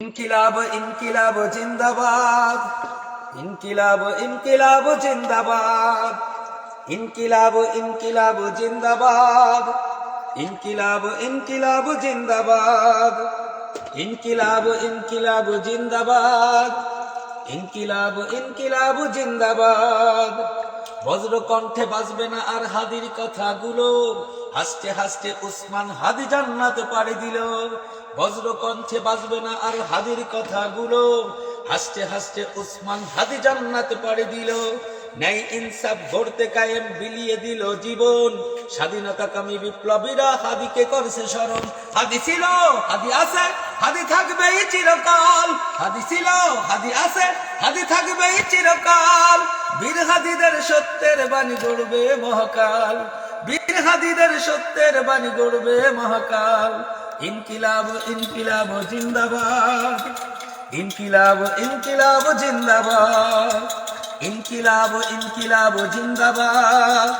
ইনকিলাব ইনকিলাব, জিন্দাবাদ। ইনকিলাব ইনকিলাব, জিন্দাবাদ। ইনকিলাব ইনকিলাব, জিন্দাবাদ। ইনকিলাব ইনকিলাব, জিন্দাবাদ। ইনকিলাব ইনকিলাব, জিন্দাবাদ। ইনকিলাব ইনকিলাব, জিন্দাবাদ। বজ্র কণ্ঠে বাজবে না আর হাদির কথাগুলো। হাসতে হাসতে উসমান হাদি জান্নাতে পাড়ি দিল। বজ্র কণ্ঠে বাজবে না আর হাদির কথাগুলো। হাসতে হাসতে উসমান হাদি জান্নাতে পাড়ি দিল। ন্যায় ইনসাফ গড়তে কায়েম বিলিয়ে দিল জীবন। স্বাধীনতা কামী বিপ্লবীরা হাদিকে করছে স্মরণ। হাদি ছিল, হাদি আছে, হাদি থাকবে চিরকাল। হাদি ছিল, হাদি আছে, হাদি থাকবে চিরকাল। বীর হাদিদের সত্যের বাণী গড়বে মহাকাল। বীর হাদিদের সত্যের বাণী গড়বে মহাকাল। ইনকিলাব ইনকিলাব, জিন্দাবাদ। ইনকিলাব ইনকিলাব, জিন্দাবাদ। ইনকিলাব ইনকিলাব, জিন্দাবাদ।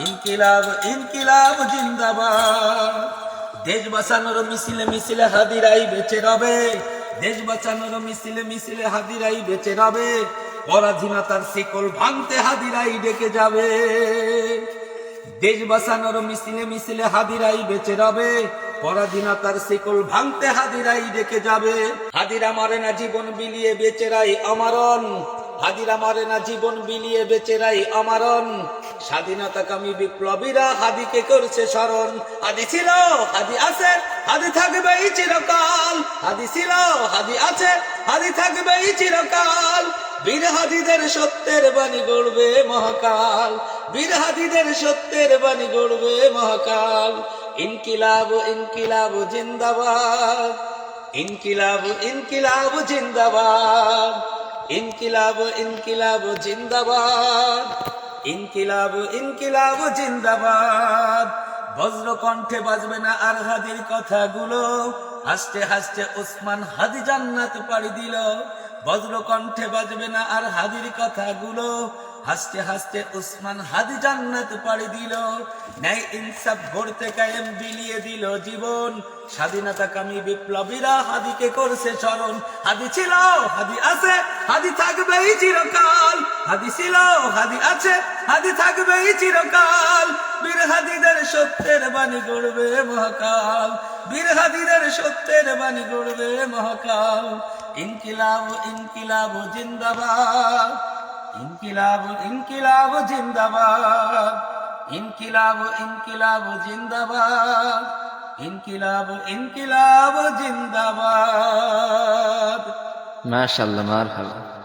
ইনকিলাব ইনকিলাব, জিন্দাবাদ। দেশ বাঁচানোর মিছিলে মিছিলে হাদিরাই বেঁচে রবে। দেশ বাঁচানোর মিছিলে মিছিলে হাদিরাই বেঁচে রবে। পরাধীনতার শিকল ভাঙতে হাদিরাই ডেকে যাবে। দেশ বাঁচানোর মিছিলে মিছিলে হাদিরাই বেঁচে রবে। পরাধীনতার শিকল ভাঙতে হাদিরাই ডেকে যাবে। হাদিরা মারে না জীবন বিলিয়ে বেচেরাই হাদিরা মারে না জীবন বিলিয়ে বেচেরাই স্বাধীনতাকামী বিপ্লবীরা হাদিকে করছে স্মরণ। হাদি ছিল, হাদি আছে, হাদি থাকবে চিরকাল। হাদি ছিল, হাদি আছে, হাদি থাকবে চিরকাল। বীর হাদিদের সত্যের বাণী গড়বে মহাকাল। বীর হাদিদের সত্যের বাণী গড়বে মহাকাল। ইনকিলাব ইনকিলাব, জিন্দাবাদ। ইনকিলাব ইনকিলাব, জিন্দাবাদ। ইনকিলাব ইনকিলাব, জিন্দাবাদ। ইনকিলাব ইনকিলাব, জিন্দাবাদ। বজ্র কণ্ঠে বাজবে না আর হাদির কথাগুলো। হাসতে হাসতে ওসমান হাদি জান্নাত পাড়ি দিল। বজ্র কণ্ঠে বাজবে না আর হাদির কথাগুলো। হাসতে হাসতে উসমান হাদি জান্নাত পাড়ি দিল। ন্যায় ইনসাফ গড়তে কায়েম বিলিয়ে দিল জীবন। স্বাধীনতা কামী বিপ্লবীরা হাদিকে করছে স্মরণ। হাদি ছিল, হাদি আছে, হাদি থাকবেই চিরকাল। হাদি ছিল, হাদি আছে, হাদি থাকবেই চিরকাল। বীর হাদিদের সত্যের বাণী গড়বে মহাকাল। বীর হাদিদের সত্যের বাণী গড়বে মহাকাল। ইনকিলাব ইনকিলাব, জিন্দাবাদ। ইনকিলাব ইনকিলাব জিন্দাবাদ। ইনকিলাব ইনকিলাব জিন্দাবাদ। ইনকিলাব ইনকিলাব জিন্দাবাদ। মাশাল্লাহ মারহাবা।